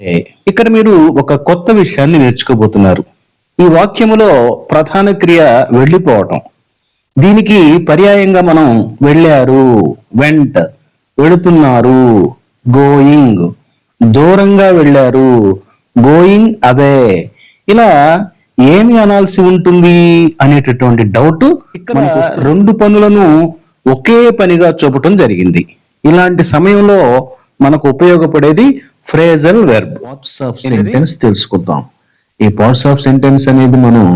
ఇక్కడ మీరు ఒక కొత్త విషయాన్ని నేర్చుకోబోతున్నారు. ఈ వాక్యములో ప్రధాన క్రియ వెళ్ళిపోవటం. దీనికి పర్యాయంగా మనం వెళ్ళారు. వెంట్ వెళుతున్నారు. గోయింగ్. దూరంగా వెళ్ళారు. Going away. ఇలా ఏమి అనాల్సి ఉంటుంది అనేటటువంటి డౌట్ ఇక్కడ రెండు పనులను ఒకే పనిగా చూపటం జరిగింది. ఇలాంటి సమయంలో మనకు ఉపయోగపడేది phrasal verb parts of sentence తెలుసుకుందాం. ఈ పార్ట్స్ ఆఫ్ సెంటెన్స్ అనేది మనం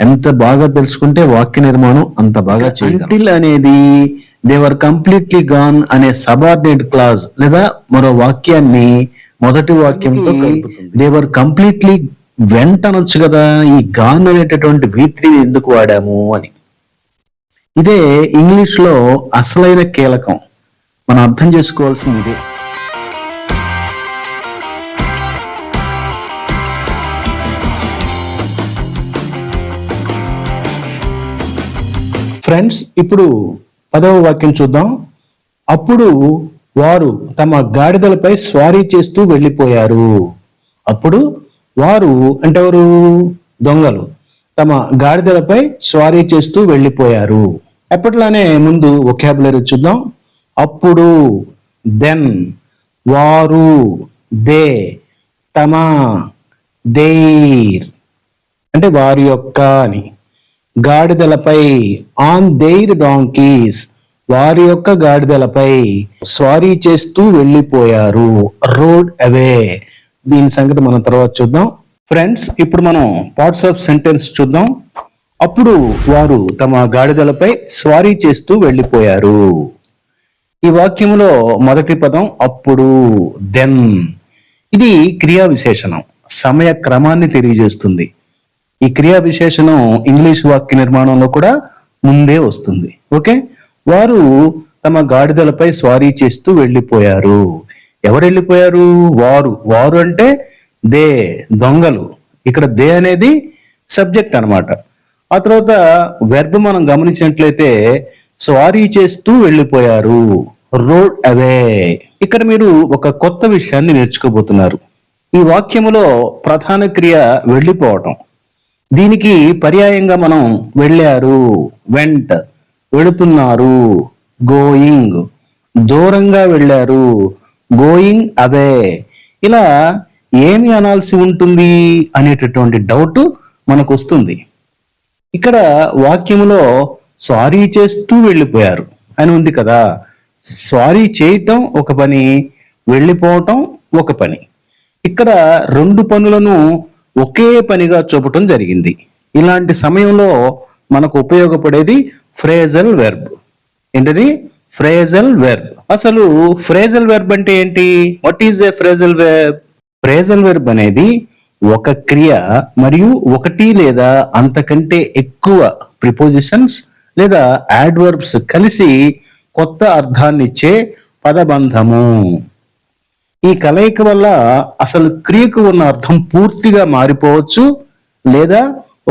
ఎంత బాగా తెలుసుకుంటే వాక్య నిర్మాణం అంత బాగా అంటిల్ అనేది దేవర్ కంప్లీట్లీ గాన్ అనే సబార్డినేట్ క్లాజ్ లేదా మరో వాక్యాన్ని మొదటి వాక్యంతో దేవర్ కంప్లీట్లీ వెంట అనొచ్చు కదా ఈ గాన్ అనేటటువంటి వీత్రి ఎందుకు వాడాము అని. ఇదే ఇంగ్లీష్లో అసలైన కీలకం. మనం అర్థం చేసుకోవాల్సింది ఇదే. ఫ్రెండ్స్ ఇప్పుడు పదవ వాక్యం చూద్దాం. అప్పుడు వారు తమ గాడిదలపై స్వారీ చేస్తూ వెళ్ళిపోయారు. అప్పుడు వారు అంటే ఎవరు దొంగలు. తమ గాడిదలపై స్వారీ చేస్తూ వెళ్ళిపోయారు. ఎప్పట్లానే ముందు ఒకాబులరీ చూద్దాం. అప్పుడు దెన్ వారు దే తమ దేర్. అంటే వారి యొక్క అని. గాడిదలపై ఆన్ దేర్ డాంకీస్. వారి యొక్క గాడిదలపై స్వారీ చేస్తూ వెళ్ళిపోయారు. Rode away. దీని సంగతి మనం తర్వాత చూద్దాం. ఫ్రెండ్స్ ఇప్పుడు మనం పార్ట్స్ ఆఫ్ సెంటెన్స్ చూద్దాం. అప్పుడు వారు తమ గాడిదలపై స్వారీ చేస్తూ వెళ్ళిపోయారు. ఈ వాక్యంలో మొదటి పదం అప్పుడు దెన్ ఇది క్రియా విశేషణం సమయ క్రమాన్ని తెలియజేస్తుంది. ఈ క్రియా విశేషణం ఇంగ్లీష్ వాక్య నిర్మాణంలో కూడా ముందే వస్తుంది. ఓకే? వారు తమ గాడిదలపై స్వారీ చేస్తూ వెళ్ళిపోయారు. ఎవరు వెళ్ళిపోయారు వారు. వారు అంటే దే దొంగలు. ఇక్కడ దే అనేది సబ్జెక్ట్ అన్నమాట. ఆ తర్వాత వెర్బ్ మనం గమనించినట్లయితే స్వారీ చేస్తూ వెళ్ళిపోయారు. Rode away. ఇక్కడ మీరు ఒక కొత్త విషయాన్ని నేర్చుకోబోతున్నారు. ఈ వాక్యములో ప్రధాన క్రియ వెళ్ళిపోవటం. దీనికి పర్యాయంగా మనం వెళ్ళారు. వెంట్ వెళుతున్నారు. గోయింగ్. దూరంగా వెళ్ళారు. Going away. ఇలా ఏమి అనాల్సి ఉంటుంది అనేటటువంటి డౌట్ మనకు వస్తుంది ఇక్కడ వాక్యములో సారీ చేస్తూ వెళ్ళిపోయారు. అని ఉంది కదా. సారీ చేయటం ఒక పని వెళ్ళిపోవటం ఒక పని. ఇక్కడ రెండు పనులను ఒకే పనిగా చూపటం జరిగింది. ఇలాంటి సమయంలో మనకు ఉపయోగపడేది ఫ్రేజల్ వెర్బ్ ఏంటిది? ఫ్రేజల్ వెర్బ్ అసలు ఫ్రేజల్ వెర్బ్ అంటే ఏంటి? What is a phrasal verb phrasal verb అనేది ఒక క్రియ మరియు ఒకటి లేదా అంతకంటే ఎక్కువ ప్రిపోజిషన్స్ లేదా యాడ్వర్బ్స్ కలిసి కొత్త అర్థాన్నిచ్చే పదబంధము. ఈ కలయిక వల్ల అసలు క్రియకు ఉన్న అర్థం పూర్తిగా మారిపోవచ్చు లేదా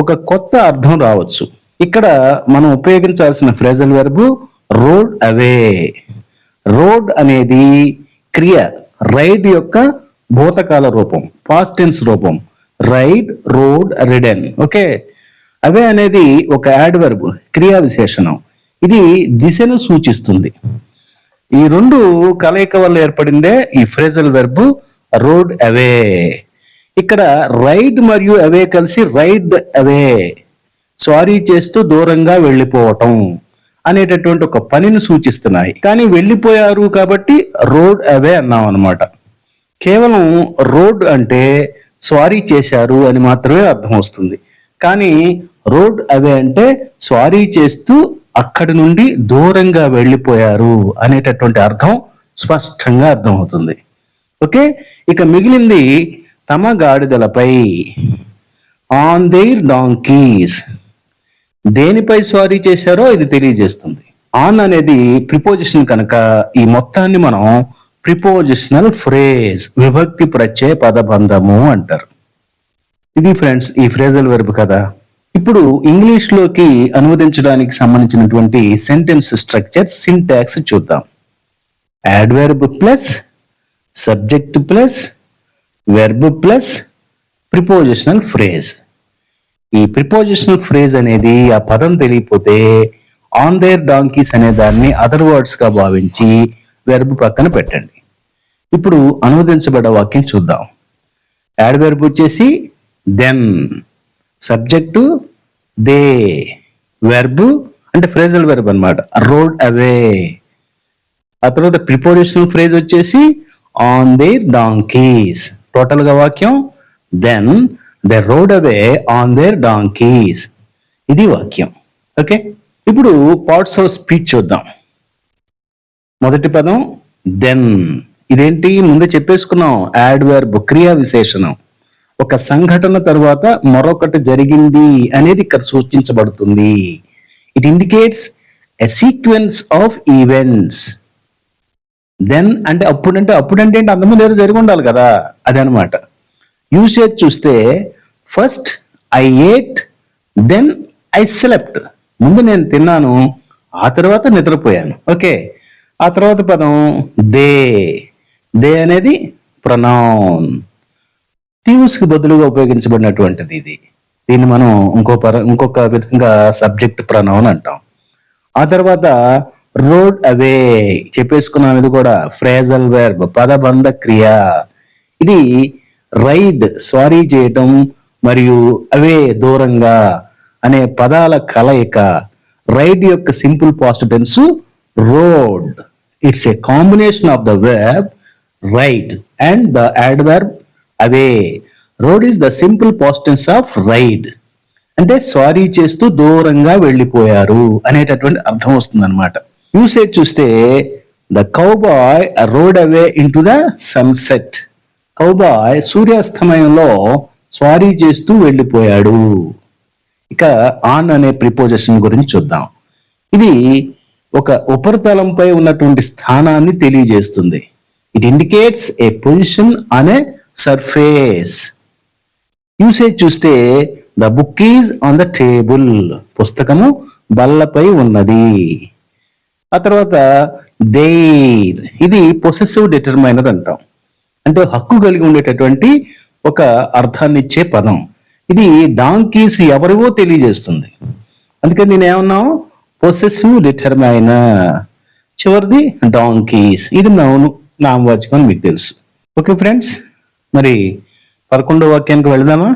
ఒక కొత్త అర్థం రావచ్చు. ఇక్కడ మనం ఉపయోగించాల్సిన phrasal verb rode away rode అనేది క్రియ రైడ్ యొక్క భూతకాల రూపం పాస్టెన్స్ రూపం. Ride rode ridden okay away అనేది ఒక యాడ్ వెర్బ్ క్రియా విశేషణం ఇది దిశను సూచిస్తుంది. ఈ రెండు కలయిక వల్ల ఏర్పడిందే ఈ ఫ్రేజల్ వెర్బ్ రోడ్ అవే. ఇక్కడ రైడ్ మరియు అవే కలిసి రైడ్ అవే. సారీ చేస్తూ దూరంగా వెళ్ళిపోవటం అనేటటువంటి ఒక పనిని సూచిస్తున్నాయి. కానీ వెళ్ళిపోయారు కాబట్టి రోడ్ అవే అన్నాం అనమాట కేవలం రోడ్ అంటే స్వారీ చేశారు అని మాత్రమే అర్థం వస్తుంది. కానీ రోడ్ అవే అంటే స్వారీ చేస్తూ అక్కడి నుండి దూరంగా వెళ్ళిపోయారు అనేటటువంటి అర్థం స్పష్టంగా అర్థమవుతుంది. ఓకే? ఇక మిగిలింది తమ గాడిదలపై. ఆన్ దేర్ డాంకీస్ దేనిపై స్వారీ చేశారో ఇది తెలియజేస్తుంది. ఆన్ అనేది ప్రిపోజిషన్ కనుక ఈ మొత్తాన్ని మనం ప్రిపోజిషనల్ ఫ్రేజ్ విభక్తి ప్రత్యయ పదబంధము అంటారు. ఇది ఫ్రెండ్స్ ఈ ఫ్రేజల్ వెర్బ్ కదా? ఇప్పుడు ఇంగ్లీష్లోకి అనువదించడానికి సంబంధించినటువంటి సెంటెన్స్ స్ట్రక్చర్ సింటాక్స్ చూద్దాం. Adverb plus subject plus verb plus prepositional phrase ఈ ప్రిపోజిషనల్ ఫ్రేజ్ అనేది ఆ పదం తెలియపోతే ఆన్ దేర్ డాంకీస్ అనే దాన్ని అదర్ వర్డ్స్గా భావించి వెర్బ్ పక్కన పెట్టండి. ఇప్పుడు అనువదించబడ్డ వాక్యం చూద్దాం. యాడ్ వెర్బ్ వచ్చేసి దెన్ సబ్జెక్టు దే వెర్బు అంటే ఫ్రేజల్ వెర్బ్ అనమాట రోడ్ అవే. ఆ తర్వాత ప్రిపోజిషనల్ ఫ్రేజ్ వచ్చేసి ఆన్ దేర్ డాంకీస్. టోటల్గా వాక్యం. Then the rode away on their donkeys. ఇది వాక్యం. ఓకే? ఇప్పుడు పార్ట్స్ ఆఫ్ స్పీచ్ చూద్దాం. మొదటి పదం దెన్. ఇదేంటి? ముందే చెప్పేసుకున్నాం. యాడ్ వెర్బ్ క్రియా విశేషణం ఒక సంఘటన తర్వాత మరొకటి జరిగింది అనేది ఇక్కడ సూచించబడుతుంది. It indicates a sequence of events then అంటే అప్పుడంటే అప్పుడంటే ఏంటి అందము ఏదో జరిగి ఉండాలి కదా అది అనమాట యూసేజ్ చూస్తే first I ate then I slept ముందు నేను తిన్నాను ఆ తర్వాత నిద్రపోయాను. ఓకే ఆ తర్వాత పదం దే. దే అనేది ప్రొనౌన్ థీవ్స్కి బదులుగా ఉపయోగించబడినటువంటిది ఇది. దీన్ని మనం ఇంకో పర ఇంకొక విధంగా సబ్జెక్ట్ ప్రణవన్ అంటాం. ఆ తర్వాత రోడ్ అవే చెప్పేసుకున్నాం ఇది కూడా ఫ్రేజల్ వెర్బ్ పదబంధ క్రియ ఇది రైడ్ స్వారీ చేయటం మరియు అవే దూరంగా అనే పదాల కలయిక. రైడ్ యొక్క simple past tense rode it's a combination of the verb ride and the adverb away. Rode is the simple past tense of ride అంటే సారీ చేస్తూ దూరంగా వెళ్ళిపోయారు అనేటటువంటి అర్థం వస్తుంది అనమాట యూసేజ్ చూస్తే the cowboy rode away into the sunset cowboy సూర్యాస్తమయంలో స్వారీ చేస్తూ వెళ్ళిపోయాడు. ఇక ఆన్ అనే ప్రిపోజిషన్ గురించి చూద్దాం. ఇది ఒక ఉపరితలంపై ఉన్నటువంటి స్థానాన్ని తెలియజేస్తుంది. ఇట్ ఇండికేట్స్ ఏ పొజిషన్ అనే సర్ఫేస్ యూసేజ్ చూస్తే the book is on the table పుస్తకము బల్లపై ఉన్నది. ఆ తర్వాత దేర్ ఇది పొసెసివ్ డిటర్మైనర్ అంటాం. అంటే హక్కు కలిగి ఉండేటటువంటి ఒక అర్థాన్ని ఇచ్చే పదం. ఇది డాంకీస్ ఎవరివో తెలియజేస్తుంది. అందుకని నేను ఏమన్నావు పొసెసివ్ డిటర్మైనర్ చివరిది డాంకీస్ ఇది నౌను నామవాచకం మీకు తెలుసు. ఓకే ఫ్రెండ్స్ మరి పదకొండవ వాక్యానికి వెళదామా?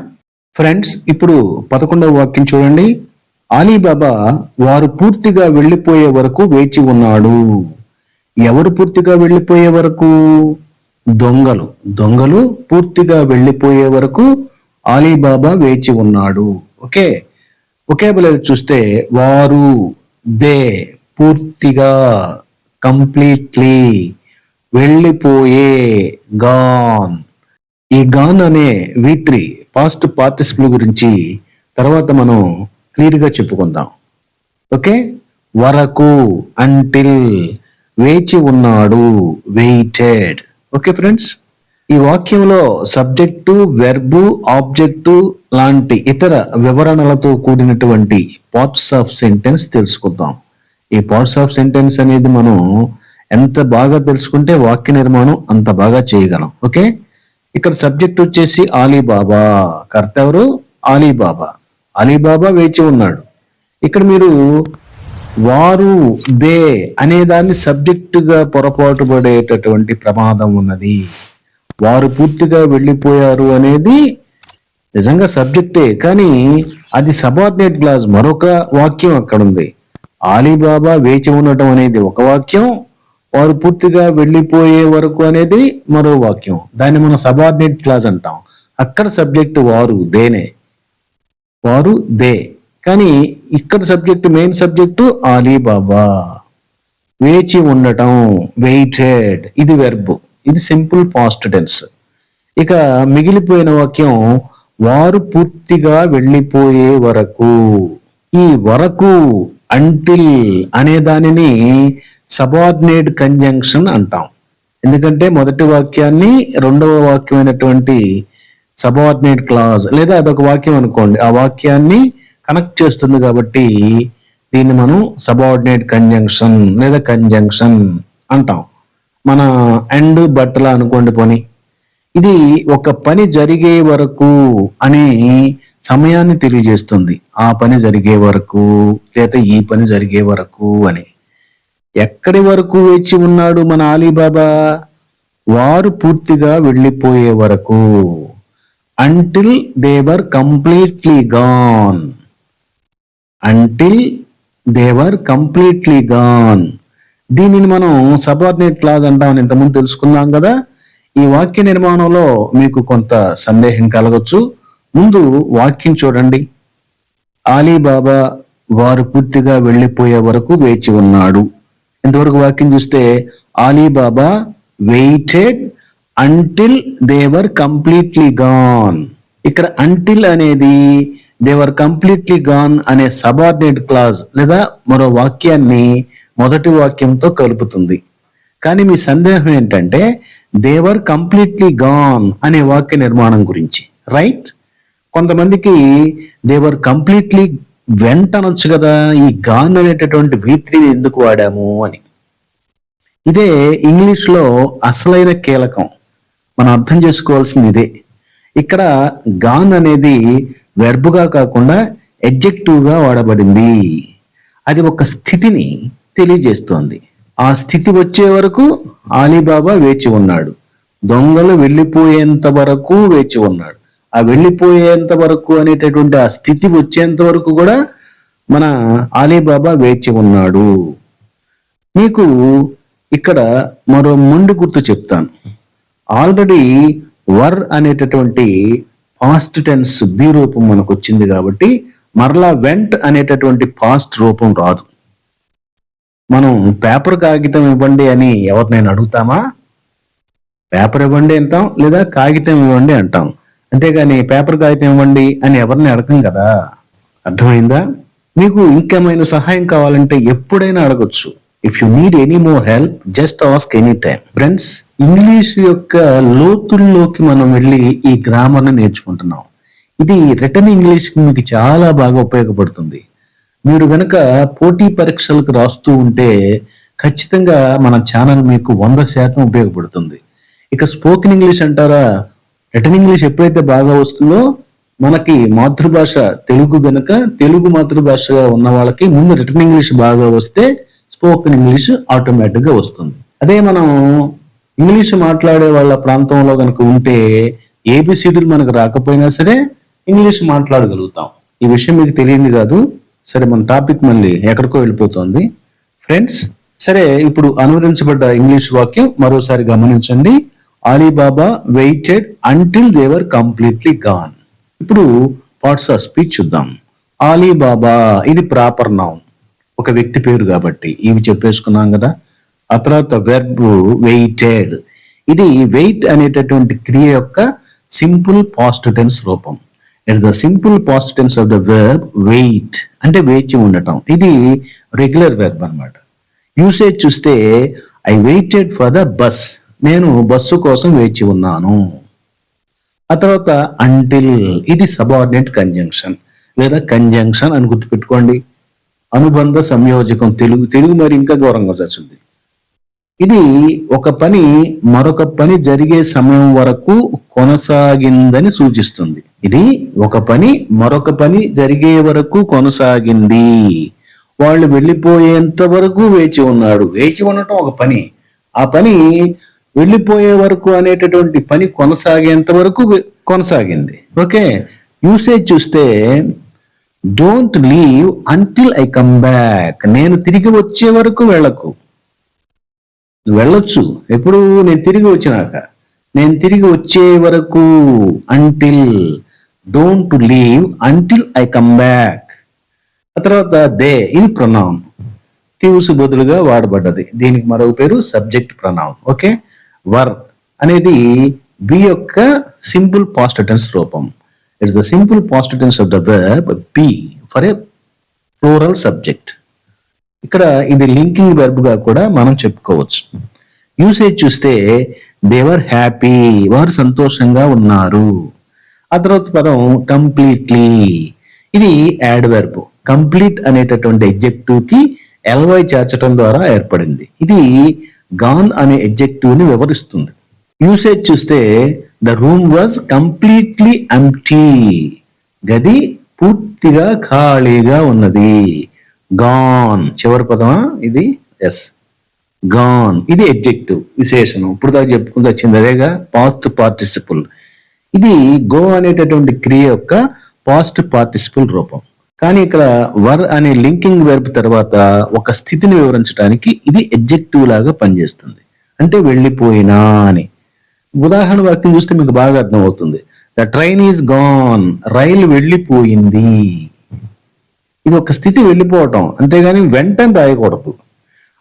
ఫ్రెండ్స్ ఇప్పుడు పదకొండవ వాక్యం చూడండి. అలీబాబా వారు పూర్తిగా వెళ్ళిపోయే వరకు వేచి ఉన్నాడు. ఎవరు పూర్తిగా వెళ్ళిపోయే వరకు? దొంగలు. దొంగలు పూర్తిగా వెళ్ళిపోయే వరకు అలీబాబా వేచి ఉన్నాడు. ఓకే? ఒకే చూస్తే వారు దే పూర్తిగా కంప్లీట్లీ వెళ్ళిపోయే గాన్. ఈ గాన్ అనే వి త్రీ పాస్ట్ పార్టిసిపుల్ గురించి తర్వాత మనం క్లియర్గా చెప్పుకుందాం. ఓకే వరకు అంటిల్ వేచి ఉన్నాడు వెయిటెడ్ ఓకే ఫ్రెండ్స్ ఈ వాక్యంలో సబ్జెక్టు వెర్బు ఆబ్జెక్టు లాంటి ఇతర వివరణలతో కూడినటువంటి పార్ట్స్ ఆఫ్ సెంటెన్స్ తెలుసుకుందాం. ఈ పార్ట్స్ ఆఫ్ సెంటెన్స్ అనేది మనం ఎంత బాగా తెలుసుకుంటే వాక్య నిర్మాణం అంత బాగా చేయగలం. ఓకే ఇక్కడ సబ్జెక్ట్ వచ్చేసి ఆలీబాబా. కర్త ఎవరు ఆలీబాబా అలీబాబా వేచి ఉన్నాడు. ఇక్కడ మీరు వారు దే అనే దాన్ని సబ్జెక్టుగా పొరపాటు పడేటటువంటి ప్రమాదం ఉన్నది. వారు పూర్తిగా వెళ్ళిపోయారు అనేది నిజంగా సబ్జెక్టే. కానీ అది సబార్డినేట్ క్లాస్. మరొక వాక్యం అక్కడ ఉంది ఆలీబాబా వేచి ఉండటం అనేది ఒక వాక్యం. వారు పూర్తిగా వెళ్ళిపోయే వరకు అనేది మరో వాక్యం. దాన్ని మనం సబార్డినేట్ క్లాస్ అంటాం. అక్కడ సబ్జెక్ట్ వారు దేనే వారు దే కానీ ఇక్కడ సబ్జెక్ట్ మెయిన్ సబ్జెక్టు ఆలీబాబా వేచి ఉండటం వెయిటెడ్ ఇది వెర్బ్ ఇది సింపుల్ పాస్ట్ టెన్స్ ఇక మిగిలిపోయిన వాక్యం వారు పూర్తిగా వెళ్ళిపోయే వరకు. ఈ వరకు అంటిల్ అనే దానిని సబార్డినేట్ కంజంక్షన్ అంటాం. ఎందుకంటే మొదటి వాక్యాన్ని రెండవ వాక్యమైనటువంటి సబార్డినేట్ క్లాజ్ లేదా అదొక వాక్యం అనుకోండి. ఆ వాక్యాన్ని కనెక్ట్ చేస్తుంది కాబట్టి దీన్ని మనం సబార్డినేట్ కంజంక్షన్ లేదా కంజంక్షన్ అంటాం. మన అండ్ బట్టల అనుకోండి పోని. ఇది ఒక పని జరిగే వరకు అనే సమయాన్ని తెలియజేస్తుంది. ఆ పని జరిగే వరకు లేదా ఈ పని జరిగే వరకు అని. ఎక్కడి వరకు వేచి ఉన్నాడు మన అలీబాబా వారు పూర్తిగా వెళ్ళిపోయే వరకు. Until they were completely gone until they were completely gone దీనిని మనం సబార్డినేట్ క్లాజ్ అంటామని ఇంతకుముందు తెలుసుకున్నాం కదా? ఈ వాక్య నిర్మాణంలో మీకు కొంత సందేహం కలగచ్చు. ముందు వాక్యం చూడండి. ఆలీబాబా వారు పూర్తిగా వెళ్ళిపోయే వరకు వేచి ఉన్నాడు. ఇంతవరకు వాక్యం చూస్తే Ali Baba waited until they were completely gone ఇక్కడ అంటిల్ అనేది దేవర్ కంప్లీట్లీ గాన్ అనే సబార్డినేట్ క్లాజ్ లేదా మరో వాక్యాన్ని మొదటి వాక్యంతో కలుపుతుంది. కానీ మీ సందేహం ఏంటంటే దేవర్ కంప్లీట్లీ గాన్ అనే వాక్య నిర్మాణం గురించి. రైట్ కొంతమందికి దేవర్ కంప్లీట్లీ వెంట అనొచ్చు కదా ఈ గాన్ అనేటటువంటి వీత్రిని ఎందుకు వాడాము అని. ఇదే ఇంగ్లీష్లో అసలైన కీలకం. మనం అర్థం చేసుకోవాల్సింది ఇదే. ఇక్కడ గాన్ అనేది వెర్బుగా కాకుండా ఎడ్జెక్టివ్గా వాడబడింది. అది ఒక స్థితిని తెలియజేస్తోంది. ఆ స్థితి వచ్చే వరకు ఆలీబాబా వేచి ఉన్నాడు. దొంగలు వెళ్ళిపోయేంత వరకు వేచి ఉన్నాడు. ఆ వెళ్ళిపోయేంత వరకు అనేటటువంటి ఆ స్థితి వచ్చేంత వరకు కూడా మన ఆలీబాబా వేచి ఉన్నాడు. మీకు ఇక్కడ మరో మొండి గుర్తు చెప్తాను. ఆల్రెడీ వర్ అనేటటువంటి పాస్ట్ టెన్స్ బి రూపం మనకు వచ్చింది కాబట్టి మరలా వెంట్ అనేటటువంటి పాస్ట్ రూపం రాదు. మనం పేపర్ కాగితం ఇవ్వండి అని ఎవరినైనా అడుగుతామా? పేపర్ ఇవ్వండి అంటాం లేదా కాగితం ఇవ్వండి అంటాం. అంతేగాని పేపర్ కాగితం ఇవ్వండి అని ఎవరిని అడగం కదా? అర్థమైందా? మీకు ఇంకేమైనా సహాయం కావాలంటే ఎప్పుడైనా అడగొచ్చు. If you need any more help just ask any time friends English యొక్క లోతుల్లోకి మనం వెళ్ళి ఈ గ్రామర్ని నేర్చుకుంటున్నాం. ఇది రిటర్న్ ఇంగ్లీష్ మీకు చాలా బాగా ఉపయోగపడుతుంది. మీరు గనక పోటీ పరీక్షలకు రాస్తూ ఉంటే ఖచ్చితంగా మన ఛానల్ మీకు వంద శాతం ఉపయోగపడుతుంది. ఇక స్పోకెన్ ఇంగ్లీష్ అంటారా? రిటర్న్ ఇంగ్లీష్ ఎప్పుడైతే బాగా వస్తుందో మనకి మాతృభాష తెలుగు గనక తెలుగు మాతృభాషగా ఉన్న వాళ్ళకి ముందు రిటర్న్ ఇంగ్లీష్ బాగా వస్తే స్పోకెన్ ఇంగ్లీష్ ఆటోమేటిక్గా వస్తుంది. అదే మనం ఇంగ్లీష్ మాట్లాడే వాళ్ళ ప్రాంతంలో కనుక ఉంటే ఏబిసిడీలు మనకు రాకపోయినా సరే ఇంగ్లీష్ మాట్లాడగలుగుతాం. ఈ విషయం మీకు తెలియంది కాదు. సరే మన టాపిక్ మళ్ళీ ఎక్కడికో వెళ్ళిపోతుంది. ఫ్రెండ్స్ సరే ఇప్పుడు అనువదించబడ్డ ఇంగ్లీష్ వాక్యం మరోసారి గమనించండి. Ali Baba waited until they were completely gone ఇప్పుడు పార్ట్స్ ఆఫ్ స్పీచ్ చూద్దాం. అలీబాబా ఇది ప్రాపర్ నౌన్ ఒక వ్యక్తి పేరు కాబట్టి ఇవి చెప్పేసుకున్నాం కదా. ఆ తర్వాత వెర్బ్ వెయిటెడ్ ఇది వెయిట్ అనేటటువంటి క్రియ యొక్క సింపుల్ పాస్ట్ టెన్స్ రూపం. It the simple past tense of the verb wait అంటే వేచి ఉండటం. ఇది రెగ్యులర్ వెర్బ్ అన్నమాట. యూసేజ్ చూస్తే I waited for the bus నేను బస్సు కోసం వేచి ఉన్నాను. ఆ తర్వాత అంటిల్ ఇది సబార్డినేట్ కంజంక్షన్ లేదా కంజంక్షన్ అని గుర్తుపెట్టుకోండి. అనుబంధ సంయోజకం తెలుగు తెలుగు మరి ఇంకా ఘోరంగా చచ్చింది ఇది ఒక పని మరొక పని జరిగే సమయం వరకు కొనసాగిందని సూచిస్తుంది. ఇది ఒక పని మరొక పని జరిగే వరకు కొనసాగింది. వాళ్ళు వెళ్ళిపోయేంత వరకు వేచి ఉన్నాడు. వేచి ఉండటం ఒక పని. ఆ పని వెళ్ళిపోయే వరకు అనేటటువంటి పని కొనసాగేంత వరకు కొనసాగింది. ఓకే? యూసేజ్ చూస్తే don't leave until I come back నేను తిరిగి వచ్చే వరకు వెళ్ళకు. వెళ్ళొచ్చు. ఎప్పుడు నేను తిరిగి వచ్చినాక. నేను తిరిగి వచ్చే వరకు. Until don't leave until I come back ఆ తర్వాత దే ఇది ప్రొనౌన్ టీవ్స్ బదులుగా వాడబడ్డది. దీనికి మరొక పేరు సబ్జెక్ట్ ప్రొనౌన్ ఓకే వర్ అనేది బి యొక్క సింపుల్ పాస్టటెన్స్ రూపం. It's the simple past tense of the verb be for a plural subject ఇక్కడ ఇది లింకింగ్ వెర్బ్గా కూడా మనం చెప్పుకోవచ్చు. యూసేజ్ చూస్తే దేవర్ హ్యాపీ వారు సంతోషంగా ఉన్నారు. ఆ తర్వాత పదం కంప్లీట్లీ ఇది యాడ్ వెర్బ్ కంప్లీట్ అనేటటువంటి ఎగ్జెక్టివ్కి ఎల్వై చేర్చడం ద్వారా ఏర్పడింది. ఇది గాన్ అనే ఎగ్జెక్టివ్ని వివరిస్తుంది. యూసేజ్ చూస్తే the room was completely empty గది పూర్తిగా ఖాళీగా ఉన్నది. గాన్ చివరి పదమా? ఇది ఎస్ గాన్ ఇది ఎగ్జెక్టివ్ విశేషణం. ఇప్పుడు దాకా చెప్పుకుంటూ వచ్చింది అదేగా? పాస్ట్ పార్టిసిపుల్ ఇది గో అనేటటువంటి క్రియ యొక్క పాస్ట్ పార్టిసిపుల్ రూపం. కానీ ఇక్కడ వర్ అనే లింకింగ్ వెర్బ్ తర్వాత ఒక స్థితిని వివరించడానికి ఇది ఎడ్జెక్టివ్ లాగా పనిచేస్తుంది. అంటే వెళ్ళిపోయినా అని. ఉదాహరణ వాక్యం చూస్తే మీకు బాగా అర్థమవుతుంది. ద ట్రైన్ ఈజ్ గాన్ రైలు వెళ్ళిపోయింది. ఇది ఒక స్థితి వెళ్ళిపోవటం. అంతేగాని వెంటనే రాయకూడదు.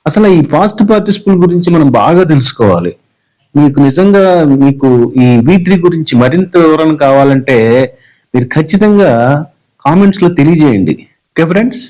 అసలు ఈ పాస్ట్ పార్టిసిపుల్ గురించి మనం బాగా తెలుసుకోవాలి. మీకు నిజంగా మీకు ఈ వీత్రి గురించి మరింత వివరణ కావాలంటే మీరు ఖచ్చితంగా కామెంట్స్లో తెలియజేయండి. Okay friends